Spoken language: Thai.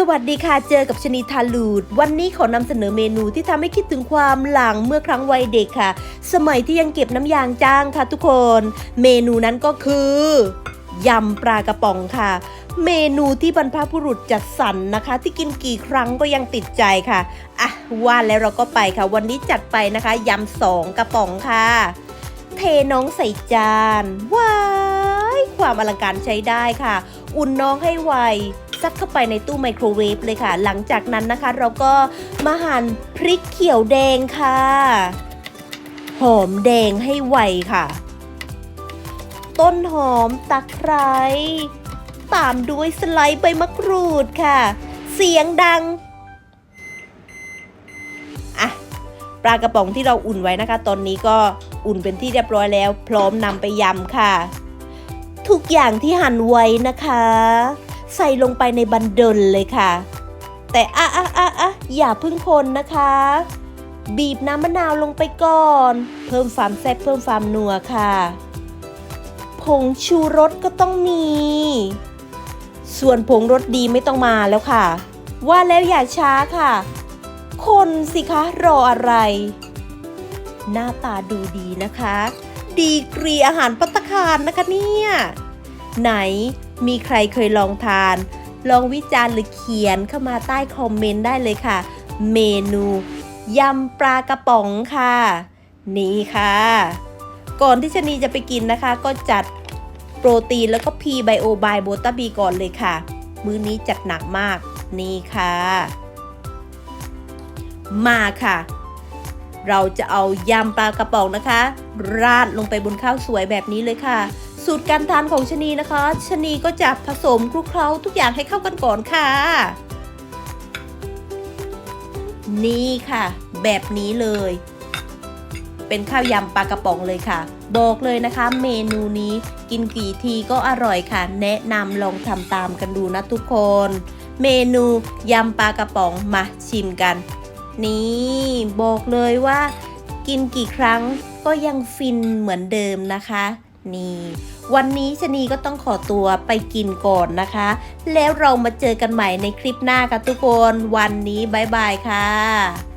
สวัสดีค่ะ เจอกับชนีทาลูด วันนี้ขอนำเสนอเมนูที่ทำให้คิดถึงความหลังเมื่อครั้งวัยเด็กค่ะ สมัยที่ยังเก็บน้ำยางจ้างค่ะทุกคน เมนูนั้นก็คือยำปลากระป๋องค่ะ เมนูที่บรรพบุรุษจัดสรรนะคะ ที่กินกี่ครั้งก็ยังติดใจค่ะอะว่าแล้วเราก็ไปค่ะ วันนี้จัดไปนะคะยำสองกระป๋องค่ะ เทน้องใส่จานว้ายความอลังการใช้ได้ค่ะ อุ่นน้องให้ไว ซัดเข้าไปในตู้ไมโครเวฟเลยค่ะ หลังจากนั้นนะคะ เราก็มาหั่นพริกเขียวแดงค่ะ หอมแดงให้ไวค่ะ ต้นหอมตะไคร้ตามด้วยสไลด์ใบมะกรูดค่ะ เสียงดังอะปลากระป๋องที่เราอุ่นไว้นะคะ ตอนนี้ก็อุ่นเป็นที่เรียบร้อยแล้ว พร้อมนำไปยำค่ะ ทุกอย่างที่หั่นไว้นะคะ ใส่ลงไปในบันเดลเลยค่ะ แต่อะอะอะอะอย่าเพึ่งคนนะคะ บีบน้ำมะนาวลงไปก่อน เพิ่มความแซ่บเพิ่มความนัวค่ะ ผงชูรสก็ต้องมี ส่วนผงรสดีไม่ต้องมาแล้วค่ะ ว่าแล้วอย่าช้าค่ะ คนสิคะรออะไร หน้าตาดูดีนะคะ ดีกรีอาหารปัตตาคารนะคะเนี่ย ไหน มีใครเคยลองทาน ลองวิจารณ์หรือเขียนเข้ามาใต้คอมเมนต์ได้เลยค่ะ เมนูยำปลากระป๋องค่ะ นี่ค่ะ ก่อนที่ชนีจะไปกินนะคะ ก็จัดโปรตีนแล้วก็พีไบโอบายโบตาบีก่อนเลยค่ะ มื้อนี้จัดหนักมาก นี่ค่ะ มาค่ะ เราจะเอายำปลากระป๋องนะคะ ราดลงไปบนข้าวสวยแบบนี้เลยค่ะ สูตรการทานของชนีนะคะชนีก็จะผสมคลุกเคล้าทุกอย่างให้เข้ากันก่อนค่ะ นี่ค่ะ แบบนี้เลย เป็นข้าวยำปลากระป๋องเลยค่ะ บอกเลยนะคะ เมนูนี้กินกี่ทีก็อร่อยค่ะ แนะนำลองทำตามกันดูนะทุกคน เมนูยำปลากระป๋องมาชิมกัน นี่บอกเลยว่า กินกี่ครั้งก็ยังฟินเหมือนเดิมนะคะ นีวันนี้ชนีก็ต้องขอตัวไปกินก่อนนะคะ แล้วเรามาเจอกันใหม่ในคลิปหน้าค่ะทุกคน วันนี้บายบายค่ะ